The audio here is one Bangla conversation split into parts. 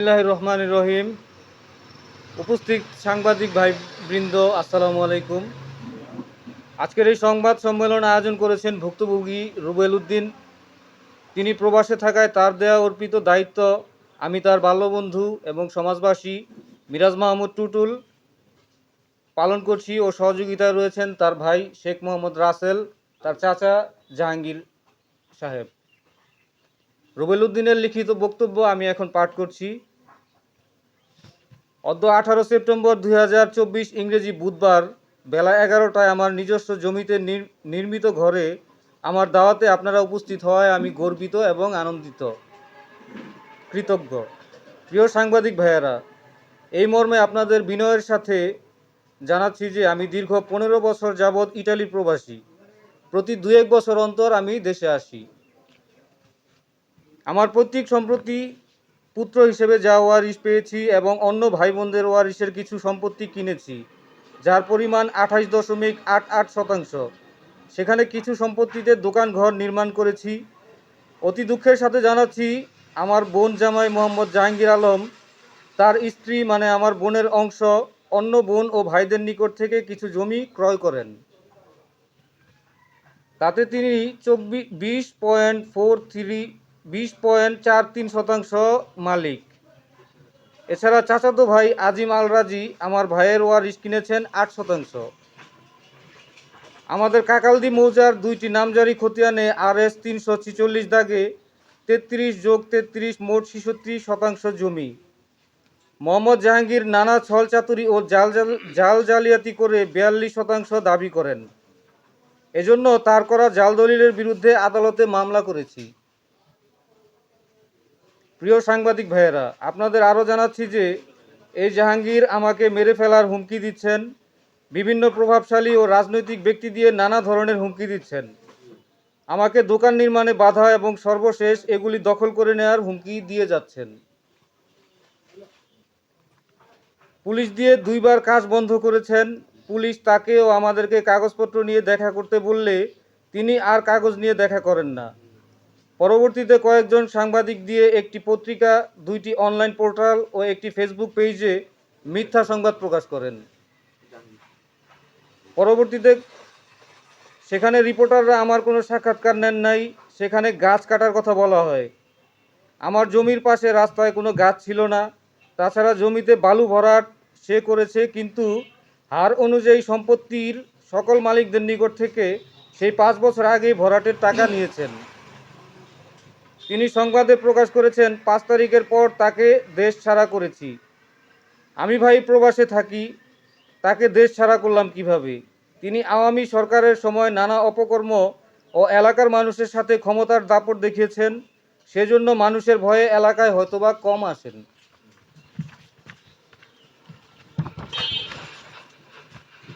বিসমিল্লাহ রহমান রহিম। উপস্থিত সাংবাদিক ভাই বৃন্দ, আসসালামু আলাইকুম। আজকের এই সংবাদ সম্মেলন আয়োজন করেছেন ভুক্তভোগী রুবেল উদ্দিন। তিনি প্রবাসে থাকায় তার দেয়া অর্পিত দায়িত্ব আমি তার বাল্যবন্ধু এবং সমাজবাসী মিরাজ মাহমুদ টুটুল পালন করছি ও সহযোগিতায় রয়েছেন তার ভাই শেখ মোহাম্মদ রাসেল, তার চাচা জাহাঙ্গীর সাহেব। রুবেল উদ্দিনের লিখিত বক্তব্য আমি এখন পাঠ করছি। অদ্য আঠারো সেপ্টেম্বর দু হাজার চব্বিশ ইংরেজি বুধবার বেলা এগারোটায় আমার নিজস্ব জমিতে নির- নির্মিত ঘরে আমার দাওয়াতে আপনারা উপস্থিত হওয়ায় আমি গর্বিত এবং আনন্দিত। কৃতজ্ঞ। প্রিয় সাংবাদিক ভাইয়েরা, এই মর্মে আপনাদের বিনয়ের সাথে জানাচ্ছি যে আমি দীর্ঘ পনেরো বছর যাবৎ ইটালি প্রবাসী। প্রতি দু এক বছর অন্তর আমি দেশে আসি। আমার প্রত্যেক সম্প্রতি পুত্র হিসেবে যা ওয়ারিশ পেয়েছি এবং অন্য ভাই বোনদের ওয়ারিশের কিছু সম্পত্তি কিনেছি, যার পরিমাণ আঠাশ দশমিক আট আট শতাংশ। সেখানে কিছু সম্পত্তিতে দোকান ঘর নির্মাণ করেছি। অতি দুঃখের সাথে জানাচ্ছি, আমার বোন জামাই মোহাম্মদ জাহাঙ্গীর আলম, তার স্ত্রী মানে আমার বোনের অংশ, অন্য বোন ও ভাইদের নিকট থেকে কিছু জমি ক্রয় করেন। তাতে তিনি চব্বিশ বিশ পয়েন্ট ফোর থ্রি বিশ পয়েন্ট চার তিন শতাংশ মালিক। এছাড়া চাচাতো ভাই আজিম আল রাজি আমার ভাইয়ের ওয়ারিশ কিনেছেন আট শতাংশ। আমাদের কাকালদি মৌজার দুইটি নামজারি খতিয়ানে আর এস তিনশো ছিচল্লিশ দাগে তেত্রিশ যোগ তেত্রিশ মোট ছেষট্টি শতাংশ জমি। মোহাম্মদ জাহাঙ্গীর নানা ছল চাতুরি ও জাল জাল জাল জালিয়াতি করে বিয়াল্লিশ শতাংশ দাবি করেন। এজন্য তার করা জাল দলিলের বিরুদ্ধে আদালতে মামলা করেছি। প্রিয় সাংবাদিক ভাইয়েরা, আপনাদের আরও জানাচ্ছি যে এই জাহাঙ্গীর আমাকে মেরে ফেলার হুমকি দিচ্ছেন, বিভিন্ন প্রভাবশালী ও রাজনৈতিক ব্যক্তি দিয়ে নানা ধরনের হুমকি দিচ্ছেন। আমাকে দোকান নির্মাণে বাধা এবং সর্বশেষ এগুলি দখল করে নেওয়ার হুমকি দিয়ে যাচ্ছেন। পুলিশ দিয়ে দুইবার কাজ বন্ধ করেছেন। পুলিশ তাকে ও আমাদেরকে কাগজপত্র নিয়ে দেখা করতে বললে তিনি আর কাগজ নিয়ে দেখা করেন না। পরবর্তীতে কয়েকজন সাংবাদিক দিয়ে একটি পত্রিকা, দুইটি অনলাইন পোর্টাল ও একটি ফেসবুক পেজে মিথ্যা সংবাদ প্রকাশ করেন। পরবর্তীতে সেখানে রিপোর্টাররা, আমার কোনো সাক্ষাৎকার নেন নাই, সেখানে গাছ কাটার কথা বলা হয়। আমার জমির পাশে রাস্তায় কোনো গাছ ছিল না। তাছাড়া জমিতে বালু ভরাট সে করেছে, কিন্তু হার অনুযায়ী সম্পত্তির সকল মালিকদের নিকট থেকে সেই পাঁচ বছর আগেই ভরাটের টাকা নিয়েছেন। তিনি সংবাদে প্রকাশ করেছেন, পাঁচ তারিখের পর তাকে দেশ ছাড়া করেছি। আমি ভাই প্রবাসে থাকি, তাকে দেশ ছাড়া করলাম কীভাবে? তিনি আওয়ামী সরকারের সময় নানা অপকর্ম ও এলাকার মানুষের সাথে ক্ষমতার দাপট দেখিয়েছেন, সেজন্য মানুষের ভয়ে এলাকায় হয়তোবা কম আসেন।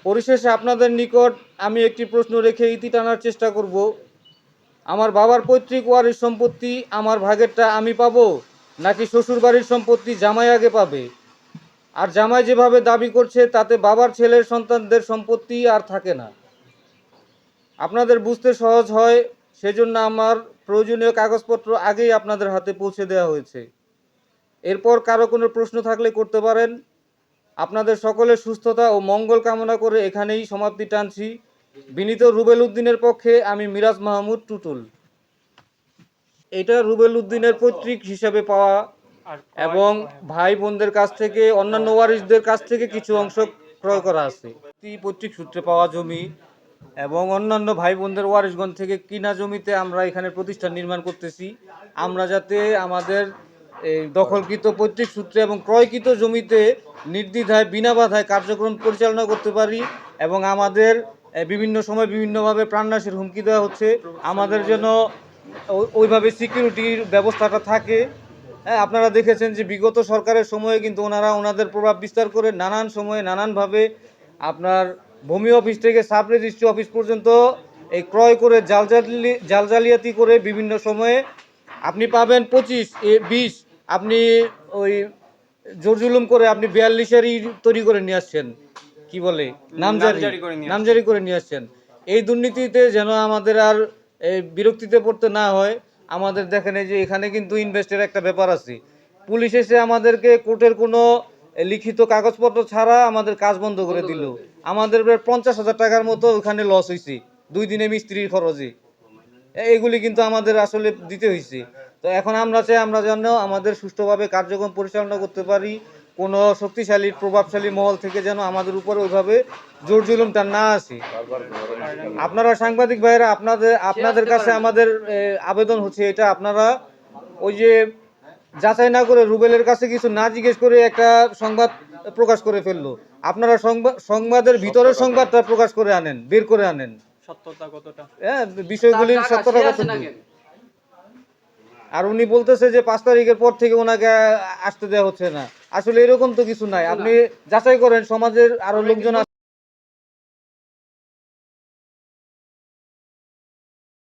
পরিশেষে আপনাদের নিকট আমি একটি প্রশ্ন রেখে ইতি টানার চেষ্টা করব। আমার বাবার পৈতৃক ওয়ারিশ সম্পত্তি, আমার ভাগেরটা আমি পাবো? নাকি শ্বশুরবাড়ির সম্পত্তি জামাই আগে পাবে? আর জামাই যেভাবে দাবি করছে, তাতে বাবার ছেলের সন্তানদের সম্পত্তি আর থাকে না। আপনাদের বুঝতে সহজ হয়, সেজন্য আমার প্রয়োজনীয় কাগজপত্র আগেই আপনাদের হাতে পৌঁছে দেওয়া হয়েছে। এরপর কারও কোনো প্রশ্ন থাকলে করতে পারেন। আপনাদের সকলের সুস্থতা ও মঙ্গল কামনা করে এখানেই সমাপ্তি টানছি। বিনীত রুবেল উদ্দিনের পক্ষে আমি মিরাজ মাহমুদ টুটুল। এটা রুবেল উদ্দিনের পৈতৃক হিসাবে পাওয়া এবং ভাই বোনদের কাছ থেকে অন্যান্য ওয়ারিশদের কাছ থেকে কিছু অংশ ক্রয় করা আছে। এই পৈতৃক সূত্রে পাওয়া জমি এবং অন্যান্য ভাই বোনদের ওয়ারিশগঞ্জ থেকে কিনা জমিতে আমরা এখানে প্রতিষ্ঠান নির্মাণ করতেছি। আমরা যাতে আমাদের এই দখলকৃত পৈতৃক সূত্রে এবং ক্রয়কৃত জমিতে নির্দ্বিধায় বিনা বাধায় কার্যক্রম পরিচালনা করতে পারি এবং আমাদের বিভিন্ন সময় বিভিন্নভাবে প্রাণনাশের হুমকি দেওয়া হচ্ছে। আমাদের যেন ওইভাবে সিকিউরিটির ব্যবস্থাটা থাকে। হ্যাঁ আপনারা দেখেছেন যে বিগত সরকারের সময়ে কিন্তু ওনারা ওনাদের প্রভাব বিস্তার করে নানান সময়ে নানানভাবে আপনার ভূমি অফিস থেকে সাব রেজিস্ট্রি অফিস পর্যন্ত এই ক্রয় করে জাল জালি, জাল জালিয়াতি করে বিভিন্ন সময়ে আপনি পাবেন পঁচিশ, এ, বিশ, আপনি ওই জোর জুলুম করে আপনি বিয়াল্লিশেরই তৈরি করে নিয়ে আসছেন। কি বলে নামজারি নামজারি করে নিয়ে করে নিয়ে আসছেন। এই দুর্নীতিতে যেন আমাদের আর এই, বিরক্তিতে পড়তে না হয় আমাদের দেখেন এই যে এখানে কিন্তু ইনভেস্টের একটা ব্যাপার আছে। পুলিশ এসে আমাদেরকে কোর্টের কোনো লিখিত কাগজপত্র ছাড়া আমাদের কাজ বন্ধ করে দিল। আমাদের প্রায় পঞ্চাশ হাজার টাকার মতো ওখানে লস হয়েছে দুই দিনে মিস্ত্রির খরচে। এগুলি কিন্তু আমাদের আসলে দিতে হয়েছে তো এখন আমরা চাই আমরা যেন আমাদের সুষ্ঠুভাবে কার্যক্রম পরিচালনা করতে পারি কোনো শক্তিশালী প্রভাবশালী মহল থেকে যেন আমাদের উপরে ওইভাবে জোর জুলুমটা না আসে। আপনারা সাংবাদিক ভাইয়েরা আপনাদের আপনাদের কাছে আমাদের আবেদন হচ্ছে এটা। আপনারা ওই যে যাচাই না করে রুবেলের কাছে কিছু না জিজ্ঞেস করে একটা সংবাদ প্রকাশ করে ফেলল। আপনারা সংবাদ সংবাদের ভিতরের সংবাদটা প্রকাশ করে আনেন বের করে আনেন। সত্যতা কতটা? হ্যাঁ বিষয়গুলির সত্যতা কত আর উনি বলতেছে যে পাঁচ তারিখের পর থেকে ওনাকে আসতে দেওয়া হচ্ছে না। আসলে এরকম তো কিছু নাই। আপনি যাচাই করেন সমাজের আরও লোকজন আছে।